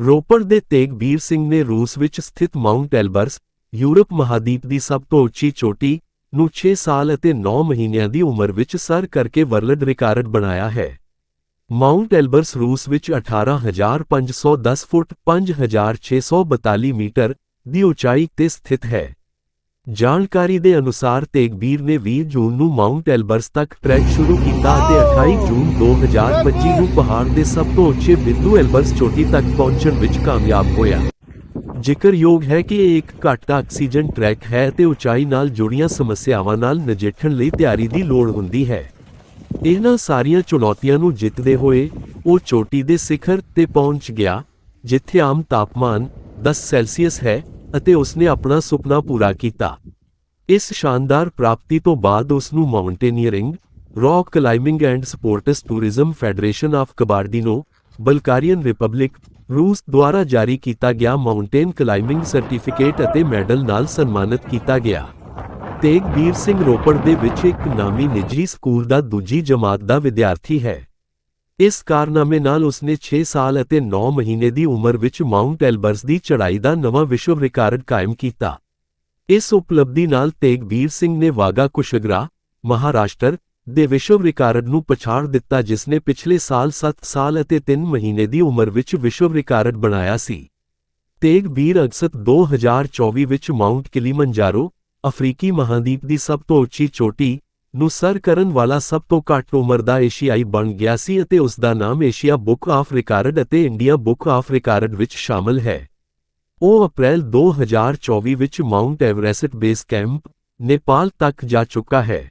ਰੋਪੜ ਦੇ ਤੇਗਬੀਰ ਸਿੰਘ ਨੇ ਰੂਸ ਵਿੱਚ ਸਥਿਤ ਮਾਊਂਟ ਐਲਬਰਸ, ਯੂਰਪ ਮਹਾਦੀਪ ਦੀ ਸਭ ਤੋਂ ਉੱਚੀ ਚੋਟੀ ਨੂੰ 6 ਸਾਲ ਅਤੇ 9 ਮਹੀਨਿਆਂ ਦੀ ਉਮਰ ਵਿੱਚ ਸਰ ਕਰਕੇ ਵਰਲਡ ਰਿਕਾਰਡ ਬਣਾਇਆ ਹੈ। ਮਾਊਂਟ ਐਲਬਰਸ ਰੂਸ ਵਿੱਚ 18510 ਫੁੱਟ 5642 ਮੀਟਰ ਦੀ ਉਚਾਈ ਤੇ ਸਥਿਤ ਹੈ। ਜਾਣਕਾਰੀ ਦੇ ਅਨੁਸਾਰ ਤੇਗਬੀਰ ਨੇ 20 ਜੂਨ ਨੂੰ ਮਾਊਂਟ ਐਲਬਰਸ ਤੱਕ ਟਰੈਕ ਸ਼ੁਰੂ ਕੀਤਾ ਅਤੇ 28 ਜੂਨ 2025 ਨੂੰ ਪਹਾੜ ਦੇ ਸਭ ਤੋਂ ਉੱਚੇ ਬਿੰਦੂ ਐਲਬਰਸ ਚੋਟੀ ਤੱਕ ਪਹੁੰਚਣ ਵਿੱਚ ਕਾਮਯਾਬ ਹੋਇਆ। ਜ਼ਿਕਰਯੋਗ ਹੈ ਕਿ ਇਹ ਇੱਕ ਘੱਟ ਆਕਸੀਜਨ ਟਰੈਕ ਹੈ ਅਤੇ ਉਚਾਈ ਨਾਲ ਜੁੜੀਆਂ ਸਮੱਸਿਆਵਾਂ ਨਾਲ ਨਜਿੱਠਣ ਲਈ ਤਿਆਰੀ ਦੀ ਲੋੜ ਹੁੰਦੀ ਹੈ। ਇਹਨਾਂ ਸਾਰੀਆਂ ਚੁਣੌਤੀਆਂ ਨੂੰ ਜਿੱਤਦੇ ਹੋਏ ਉਹ ਚੋਟੀ ਦੇ ਸਿਖਰ ਤੇ ਪਹੁੰਚ ਗਿਆ, ਜਿੱਥੇ ਆਮ ਤਾਪਮਾਨ 10 ਸੈਲਸੀਅਸ ਹੈ ਅਤੇ ਉਸਨੇ ਆਪਣਾ ਸੁਪਨਾ ਪੂਰਾ ਕੀਤਾ। ਇਸ ਸ਼ਾਨਦਾਰ ਪ੍ਰਾਪਤੀ ਤੋਂ ਬਾਅਦ ਉਸ ਨੂੰ mountaineering, rock climbing and sports tourism federation of Kabardino, Balkarian republic ਰੂਸ ਦੁਆਰਾ ਜਾਰੀ ਕੀਤਾ ਗਿਆ ਮਾਊਂਟੇਨ ਕਲਾਈਮਿੰਗ ਸਰਟੀਫਿਕੇਟ ਅਤੇ ਮੈਡਲ ਨਾਲ ਸਨਮਾਨਿਤ ਕੀਤਾ ਗਿਆ। ਤੇਗਬੀਰ ਸਿੰਘ ਰੋਪੜ ਦੇ ਵਿੱਚ ਇੱਕ ਨਾਮੀ ਨਿੱਜੀ ਸਕੂਲ ਦਾ ਦੂਜੀ ਜਮਾਤ ਦਾ ਵਿਦਿਆਰਥੀ ਹੈ। ਇਸ ਕਾਰਨਾਮੇ ਨਾਲ ਉਸਨੇ 6 ਸਾਲ ਅਤੇ 9 ਮਹੀਨੇ ਦੀ ਉਮਰ ਵਿੱਚ ਮਾਊਂਟ ਐਲਬਰਸ ਦੀ ਚੜ੍ਹਾਈ ਦਾ ਨਵਾਂ ਵਿਸ਼ਵ ਰਿਕਾਰਡ ਕਾਇਮ ਕੀਤਾ। ਇਸ ਉਪਲਬਧੀ ਨਾਲ ਤੇਗਬੀਰ ਸਿੰਘ ਨੇ ਵਾਗਾ ਕੁਸ਼ਗਰਾ, ਮਹਾਰਾਸ਼ਟਰ ਦੇ ਵਿਸ਼ਵ ਰਿਕਾਰਡ ਨੂੰ ਪਛਾੜ ਦਿੱਤਾ ਜਿਸ ਨੇ ਪਿਛਲੇ ਸਾਲ 7 ਸਾਲ ਅਤੇ 3 ਮਹੀਨੇ ਦੀ ਉਮਰ ਵਿੱਚ ਵਿਸ਼ਵ ਰਿਕਾਰਡ ਬਣਾਇਆ ਸੀ। ਤੇਗਬੀਰ ਅਗਸਤ 2024 ਵਿੱਚ ਮਾਊਂਟ ਕਿਲੀਮੰਜਾਰੋ, ਅਫਰੀਕੀ ਮਹਾਦੀਪ ਦੀ ਸਭ ਤੋਂ ਉੱਚੀ ਚੋਟੀ ਨੂੰ ਸਰ ਕਰਨ ਵਾਲਾ ਸਭ ਤੋਂ ਘੱਟ ਉਮਰ ਦਾ ਏਸ਼ੀਆਈ ਬਣ ਗਿਆ ਸੀ ਅਤੇ ਉਸ ਦਾ ਨਾਮ ਏਸ਼ੀਆ ਬੁੱਕ ਆਫ ਰਿਕਾਰਡ ਅਤੇ ਇੰਡੀਆ ਬੁੱਕ ਆਫ ਰਿਕਾਰਡ ਵਿੱਚ ਸ਼ਾਮਲ ਹੈ। ਉਹ ਅਪ੍ਰੈਲ 2024 ਵਿੱਚ mount Everest base camp, Nepal ਤੱਕ ਜਾ ਚੁੱਕਾ ਹੈ।